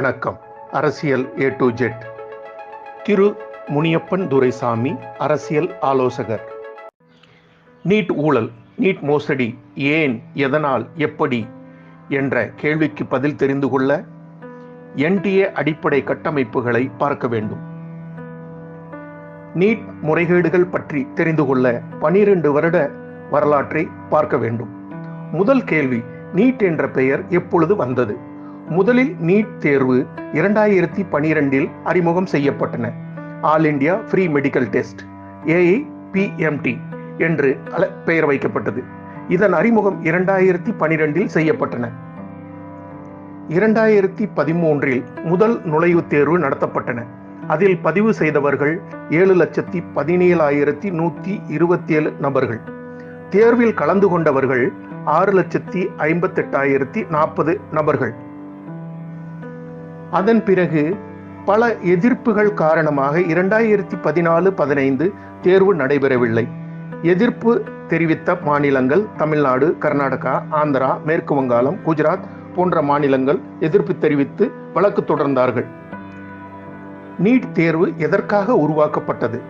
வணக்கம். அரசியல் A to Z திரு. முனியப்பன் துரைசாமி அரசியல் ஆலோசகர். நீட் ஊழல் நீட் மோசடி ஏன் எதனால் எப்படி என்ற கேள்விக்கு பதில் தெரிந்து கொள்ள என்டிஏ அடிப்படை கட்டமைப்புகளை பார்க்க வேண்டும். நீட் முறைகேடுகள் பற்றி தெரிந்து கொள்ள பனிரெண்டு வருட வரலாற்றை பார்க்க வேண்டும். முதல் கேள்வி நீட் என்ற பெயர் எப்பொழுது வந்தது? முதலில் நீட் தேர்வு இரண்டாயிரத்தி பனிரெண்டில் அறிமுகம் செய்யப்பட்டன. All India free medical test A I P M T என்று அல- பெயர் வைக்கப்பட்டது. இதன் அறிமுகம் இரண்டாயிரத்தி பனிரெண்டில் செய்யப்பட்டன. இரண்டாயிரத்தி பதிமூன்றில் முதல் நுழைவுத் தேர்வு நடத்தப்பட்டன. அதில் பதிவு செய்தவர்கள் ஏழு லட்சத்தி பதினேழாயிரத்தி நூற்றி இருபத்தி ஏழு நபர்கள். தேர்வில் கலந்து கொண்டவர்கள் ஆறு லட்சத்தி ஐம்பத்தெட்டாயிரத்தி நாற்பது நபர்கள். அதன் பிறகு பல எதிர்ப்புகள் காரணமாக இரண்டாயிரத்தி பதினாலு பதினைந்து தேர்வு நடைபெறவில்லை. எதிர்ப்பு தெரிவித்த மாநிலங்கள் தமிழ்நாடு கர்நாடகா ஆந்திரா மேற்கு வங்காளம் குஜராத் போன்ற மாநிலங்கள் எதிர்ப்பு தெரிவித்து வழக்கு தொடர்ந்தார்கள். நீட் தேர்வு எதற்காக உருவாக்கப்பட்டது?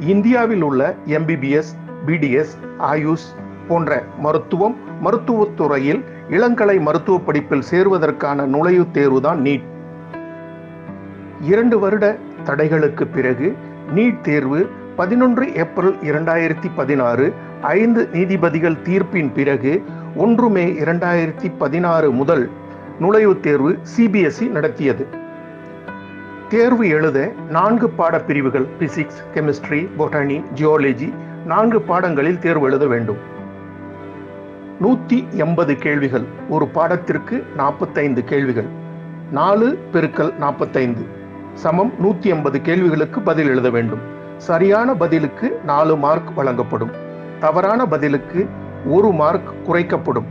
இந்தியாவில் உள்ள எம்பிபிஎஸ் பிடிஎஸ் ஆயுஷ் போன்ற மருத்துவம் மருத்துவத்துறையில் இளங்கலை மருத்துவ படிப்பில் சேருவதற்கான நுழைவுத் தேர்வுதான் நீட். இரண்டு வருட தடைகளுக்கு பிறகு நீட் தேர்வு பதினொன்று ஏப்ரல் இரண்டாயிரத்தி பதினாறு ஐந்து நீதிபதிகள் தீர்ப்பின் பிறகு ஒன்று மே இரண்டாயிரத்தி பதினாறு முதல் நுழைவுத் தேர்வு சிபிஎஸ்இ நடத்தியது. தேர்வு எழுத நான்கு பாடப்பிரிவுகள் பிசிக்ஸ் கெமிஸ்ட்ரி பொட்டானி ஜியாலஜி நான்கு பாடங்களில் தேர்வு எழுத வேண்டும். நூற்றி எண்பது கேள்விகள் ஒரு பாடத்திற்கு நாற்பத்தைந்து கேள்விகள் நாலு பெருக்கல் நாற்பத்தைந்து சமம் நூத்தி ஐம்பது கேள்விகளுக்கு பதில் எழுத வேண்டும். சரியான பதிலுக்கு நாலு மார்க் வழங்கப்படும். தவறான பதிலுக்கு ஒரு மார்க் குறைக்கப்படும்.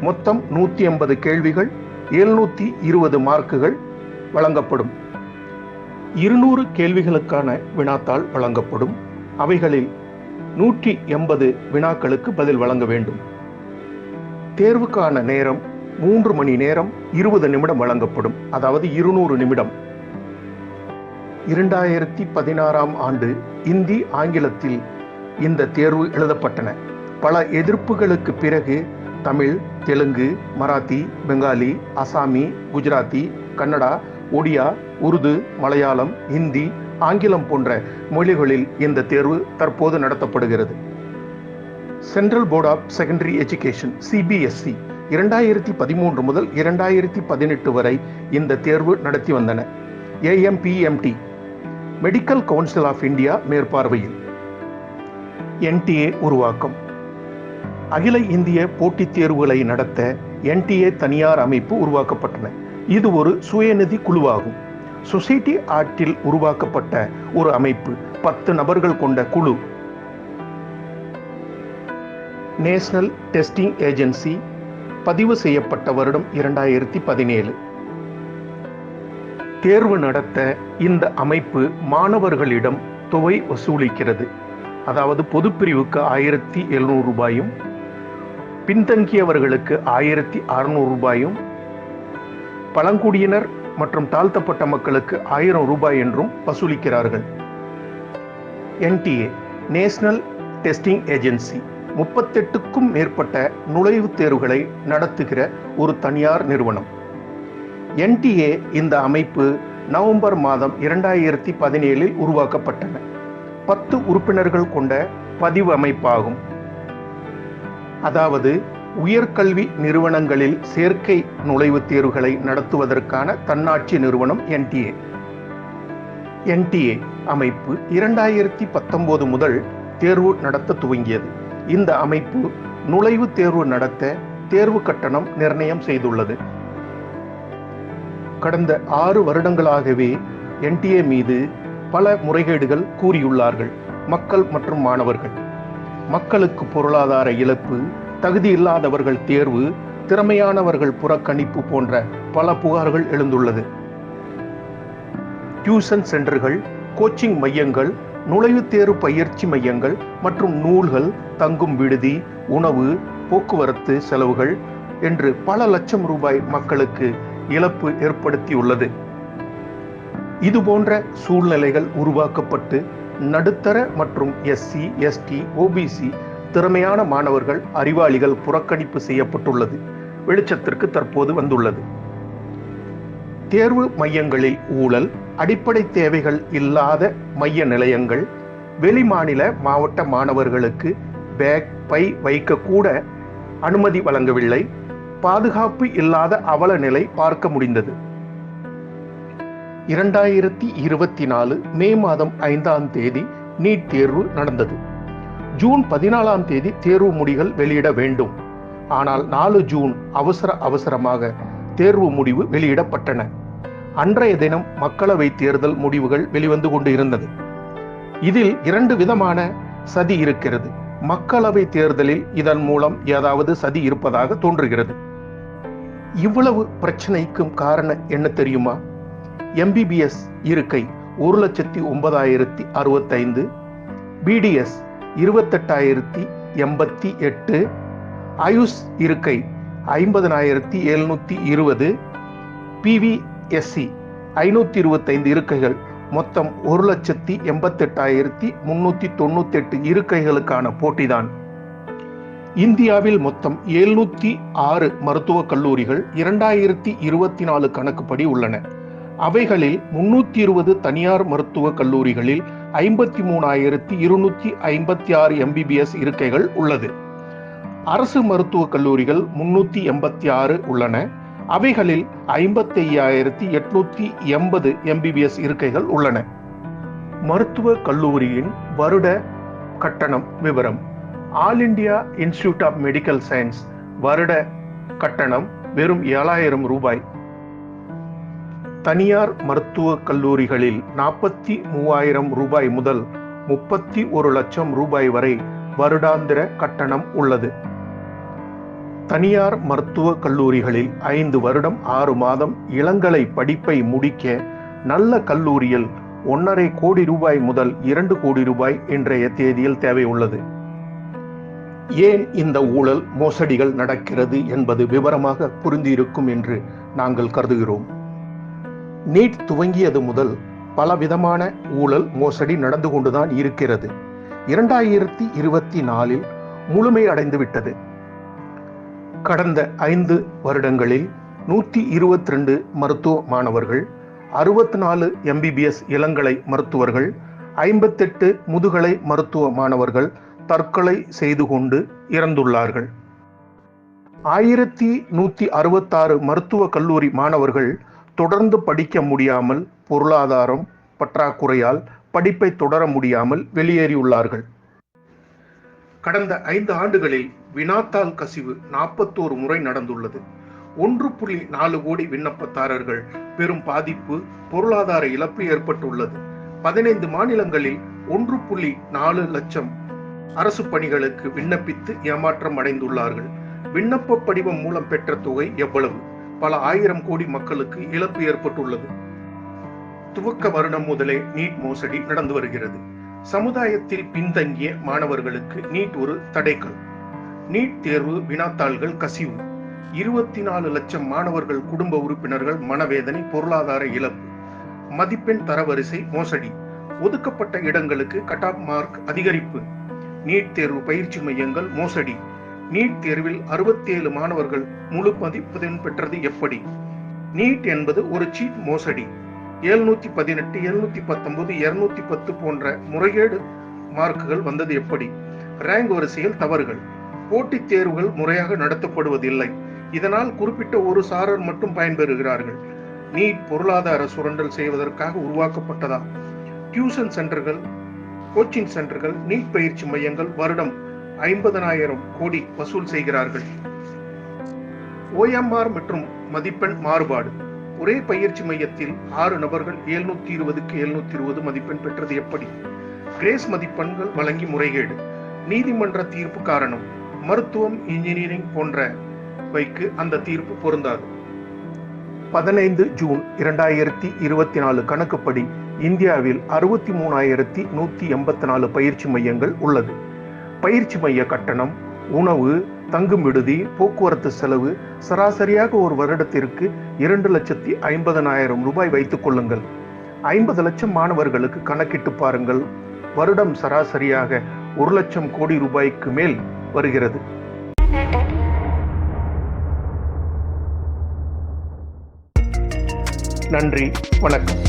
மொத்தம் நூத்தி ஐம்பது கேள்விகள் எழுநூத்தி இருபது மார்க்குகள் வழங்கப்படும். இருநூறு கேள்விகளுக்கான வினாத்தாள் வழங்கப்படும். அவைகளில் நூற்றி எண்பது வினாக்களுக்கு பதில் வழங்க வேண்டும். தேர்வுக்கான நேரம் மூன்று மணி நேரம் இருபது நிமிடம் வழங்கப்படும். அதாவது இருநூறு நிமிடம். இரண்டாயிரத்தி பதினாறாம் ஆண்டு இந்தி ஆங்கிலத்தில் இந்த தேர்வு எழுதப்பட்டன. பல எதிர்ப்புகளுக்கு பிறகு தமிழ் தெலுங்கு மராத்தி பெங்காலி அசாமி குஜராத்தி கன்னடா ஒடியா உருது மலையாளம் இந்தி ஆங்கிலம் போன்ற மொழிகளில் இந்த தேர்வு தற்போது நடத்தப்படுகிறது. Central board of secondary education C B S E இரண்டாயிரத்தி பதிமூன்று முதல் இரண்டாயிரத்தி பதினெட்டு வரை இந்த தேர்வு நடத்தி வந்தன. A M P M T medical council of India மேற்பார்வையில். என்டிஏ உருவாக்கம். அகில இந்திய போட்டித் தேர்வுகளை நடத்த என்டிஏ தனியார் அமைப்பு உருவாக்கப்பட்டன. இது ஒரு சுயநிதி குழுவாகும். சொசைட்டி ஆக்டில் உருவாக்கப்பட்ட ஒரு அமைப்பு. பத்து நபர்கள் கொண்ட குழு. நேஷனல் டெஸ்டிங் ஏஜென்சி பதிவு செய்யப்பட்ட வருடம் இரண்டாயிரத்தி பதினேழு. தேர்வு நடத்த இந்த அமைப்பு மாணவர்களிடம் தொகை வசூலிக்கிறது. அதாவது பொதுப்பிரிவுக்கு ஆயிரத்தி எழுநூறு ரூபாயும் பின்தங்கியவர்களுக்கு ஆயிரத்தி அறுநூறு ரூபாயும் பழங்குடியினர் மற்றும் தாழ்த்தப்பட்ட மக்களுக்கு ஆயிரம் ரூபாய் என்றும் வசூலிக்கிறார்கள். N T A national testing agency முப்பத்தெட்டுக்கும் மேற்பட்ட நுழைவுத் தேர்வுகளை நடத்துகிற ஒரு தனியார் நிறுவனம். என்டிஏ இந்த அமைப்பு நவம்பர் மாதம் இரண்டாயிரத்தி பதினேழில் உருவாக்கப்பட்டன. பத்து உறுப்பினர்கள் கொண்ட பதிவு அமைப்பாகும். அதாவது உயர்கல்வி நிறுவனங்களில் சேர்க்கை நுழைவுத் தேர்வுகளை நடத்துவதற்கான தன்னாட்சி நிறுவனம் என்டிஏ என்டிஏ அமைப்பு இரண்டாயிரத்தி பத்தொன்பது முதல் தேர்வு நடத்த துவங்கியது. இந்த அமைப்பு நுழைவுத் தேர்வு நடத்த தேர்வு கட்டணம் நிர்ணயம் செய்துள்ளது. கடந்த ஆறு வருடங்களாகவே என்டிஏ மீது பல முறைகேடுகள் கூறியுள்ளார்கள் மக்கள் மற்றும் மாணவர்கள். மக்களுக்கு பொருளாதார இழப்பு தகுதி இல்லாதவர்கள் தேர்வு திறமையானவர்கள் புறக்கணிப்பு போன்ற பல புகார்கள் எழுந்துள்ளது. டியூஷன் சென்டர்கள் கோச்சிங் மையங்கள் நுழைவுத் தேர்வு பயிற்சி மையங்கள் மற்றும் நூல்கள் தங்கும் விடுதி உணவு போக்குவரத்து செலவுகள் என்று பல லட்சம் ரூபாய் மக்களுக்கு இழப்பு ஏற்படுத்தியுள்ளது. இதுபோன்ற சூழ்நிலைகள் உருவாக்கப்பட்டு நடுத்தர மற்றும் எஸ்சி எஸ்டி ஓபிசி திறமையான மாணவர்கள் அறிவாளிகள் புறக்கணிப்பு செய்யப்பட்டுள்ளது. வெளிச்சத்திற்கு தற்போது வந்துள்ளது. தேர்வு மையங்களில் ஊழல் அடிப்படை தேவைகள் இல்லாத மைய நிலையங்கள் வெளிமாநில மாவட்ட மாணவர்களுக்கு பேக் பை வைக்க கூட அனுமதி வழங்கவில்லை. பாதுகாப்பு இல்லாத அவல நிலை பார்க்க முடிந்தது. இரண்டாயிரத்தி இருபத்தி நாலு மே மாதம் ஐந்தாம் தேதி நீட் தேர்வு நடந்தது. ஜூன் பதினாலாம் தேதி தேர்வு முடிகள் வெளியிட வேண்டும். ஆனால் நாலு ஜூன் அவசர அவசரமாக தேர்வு முடிவு வெளியிடப்பட்டன. அன்றைய தினம் மக்களவை தேர்தல் முடிவுகள் வெளிவந்து கொண்டு இருந்தது இதில் இரண்டு விதமான சதி இருக்கிறது. மக்களவை தேர்தலில் இதன் மூலம் ஏதாவது சதி இருப்பதாக தோன்றுகிறது. இவ்வளவு பிரச்சனைக்கும் காரணம் என்ன தெரியுமா? எம்பிபிஎஸ் இருக்கை ஒரு லட்சத்தி ஒன்பதாயிரத்தி அறுபத்தைந்து பிடிஎஸ் இருபத்தெட்டாயிரத்தி எண்பத்தி எட்டு ஆயுஷ் இருக்கை ஐம்பதனாயிரத்தி எழுநூத்தி இருபது பிவிஎஸ்சி ஐநூத்தி இருபத்தைந்து இருக்கைகள் மொத்தம் ஒரு லட்சத்தி எண்பத்தெட்டாயிரத்தி முன்னூத்தி தொண்ணூத்தி எட்டு இருக்கைகளுக்கான போட்டிதான். இந்தியாவில் மொத்தம் எழுநூத்தி ஆறு மருத்துவக் கல்லூரிகள் இரண்டாயிரத்தி இருபத்தி நாலு கணக்குப்படி உள்ளன. அவைகளில் முன்னூத்தி இருபது தனியார் மருத்துவக் கல்லூரிகளில் ஐம்பத்தி மூணாயிரத்தி இருநூத்தி ஐம்பத்தி ஆறு எம்பிபிஎஸ் இருக்கைகள் உள்ளது. அரசு மருத்துவக் கல்லூரிகள் முன்னூத்தி எண்பத்தி ஆறு உள்ளன. அவைகளில் ஐம்பத்தி ஐயாயிரத்தி எட்நூத்தி எண்பது எம்பிபிஎஸ் இருக்கைகள் உள்ளன. மருத்துவக் கல்லூரியின் வருட கட்டணம் விவரம். All India institute of medical science வருட கட்டணம் வெறும் ஏழாயிரம் ரூபாய். தனியார் மருத்துவக் கல்லூரிகளில் நாற்பத்தி மூவாயிரம் ரூபாய் முதல் முப்பத்தி ஒரு லட்சம் ரூபாய் வரை வருடாந்திர கட்டணம் உள்ளது. தனியார் மருத்துவக் கல்லூரிகளில் ஐந்து வருடம் ஆறு மாதம் இளங்கலை படிப்பை முடிக்க நல்ல கல்லூரியில் ஒன்றரை கோடி ரூபாய் முதல் இரண்டு கோடி ரூபாய் இன்றைய தேதியில் தேவை உள்ளது. ஏன் இந்த ஊழல் மோசடிகள் நடக்கிறது என்பது விவரமாக புரிந்திருக்கும் என்று நாங்கள் கருதுகிறோம். நீட் துவங்கியது முதல் பலவிதமான ஊழல் மோசடி நடந்து கொண்டுதான் இருக்கிறது. இரண்டாயிரத்தி இருபத்தி நாலில் முழுமை அடைந்து விட்டது கடந்த ஐந்து வருடங்களில் நூற்றி இருபத்தி ரெண்டு மருத்துவ மாணவர்கள் அறுபத்தி நாலு எம்பிபிஎஸ் இளங்கலை மருத்துவர்கள் ஐம்பத்தெட்டு முதுகலை மருத்துவ மாணவர்கள் தற்கொலை செய்து கொண்டு இறந்துள்ளார்கள். ஆயிரத்தி நூற்றி அறுபத்தாறு மருத்துவ கல்லூரி மாணவர்கள் தொடர்ந்து படிக்க முடியாமல் பொருளாதாரம் பற்றாக்குறையால் படிப்பை தொடர முடியாமல் வெளியேறியுள்ளார்கள். கடந்த ஐந்து ஆண்டுகளில் வினாத்தாள் கசிவு நாற்பத்தோரு முறை நடந்துள்ளது. ஒன்று புள்ளி நாலு கோடி விண்ணப்பதாரர்கள் பெரும் பாதிப்பு பொருளாதார இழப்பு ஏற்பட்டுள்ளது. பதினைந்து மாநிலங்களில் ஒன்று புள்ளி நாலு லட்சம் அரசு பணிகளுக்கு விண்ணப்பித்து ஏமாற்றம் அடைந்துள்ளார்கள். விண்ணப்ப படிவம் மூலம் பெற்ற தொகை எவ்வளவு? பல ஆயிரம் கோடி மக்களுக்கு இழப்பு ஏற்பட்டுள்ளது. துவக்க வருடம் முதலே நீட் மோசடி நடந்து வருகிறது. சமுதாயத்தில் பின்தங்கிய மாணவர்களுக்கு நீட் ஒரு தடைக்கல் நீட் தேர்வு வினாத்தாள்கள் கசிவு. இருபத்தி நாலு லட்சம் மாணவர்கள் குடும்ப உறுப்பினர்கள் மனவேதனை பொருளாதார இழப்பு. மதிப்பெண் தரவரிசை மோசடி. ஒதுக்கப்பட்ட இடங்களுக்கு கட் ஆஃப் மார்க் அதிகரிப்பு. நீட் தேர்வு பயிற்சி மையங்கள் மோசடி. நீட் தேர்வில் அறுபத்தேழு மாணவர்கள் முழு மதிப்பெண் பெற்றது எப்படி? நீட் என்பது ஒரு சீட் மோசடி. எழுநூத்தி பதினெட்டு எழுநூத்தி பத்தொன்பது இருநூத்தி பத்து போன்ற முறைகேடு மார்க்குகள் வந்தது எப்படி? ரேங்க் வரிசையில் தவறுகள். போட்டித் தேர்வுகள் முறையாக நடத்தப்படுவதில்லை. இதனால் குறிப்பிட்ட ஒரு சாரர் மட்டும் பயன்பெறுகிறார்கள். நீட் பொருளாதார சுரண்டல் செய்வதற்காக உருவாக்கப்பட்டதா? டியூஷன் சென்டர்கள் கோச்சிங் சென்டர்கள் நீட் பயிற்சி மையங்கள் வருடம் ஐம்பதனாயிரம் கோடி வசூல் செய்கிறார்கள். ஓஎம்ஆர் மற்றும் மதிப்பெண் மாறுபாடு. ஒரே பயிற்சி மையத்தில் ஆறு நபர்கள் எழுநூத்தி இருபதுக்கு எழுநூத்தி இருபது மதிப்பெண் பெற்றது எப்படி? கிரேஸ் மதிப்பெண்கள் வழங்கி முறைகேடு. நீதிமன்ற தீர்ப்பு காரணம். மருத்துவம் இன்ஜினியரிங் போன்ற வைக்கு அந்த தீர்ப்பு பொருந்தாது. பதினைந்து ஜூன் இரண்டாயிரத்தி இருபத்தி நாலு கணக்குப்படி இந்தியாவில் அறுபத்தி மூணாயிரத்தி நூற்றி எண்பத்தி நாலு பயிற்சி மையங்கள் உள்ளது. பயிற்சி மைய கட்டணம் உணவு தங்கும் விடுதி போக்குவரத்து செலவு சராசரியாக ஒரு வருடத்திற்கு இரண்டு லட்சத்தி ஐம்பதனாயிரம் ரூபாய் வைத்துக் கொள்ளுங்கள். ஐம்பது லட்சம் மாணவர்களுக்கு கணக்கிட்டு பாருங்கள். வருடம் சராசரியாக ஒரு லட்சம் கோடி ரூபாய்க்கு மேல் வருகிறது. நன்றி வணக்கம்.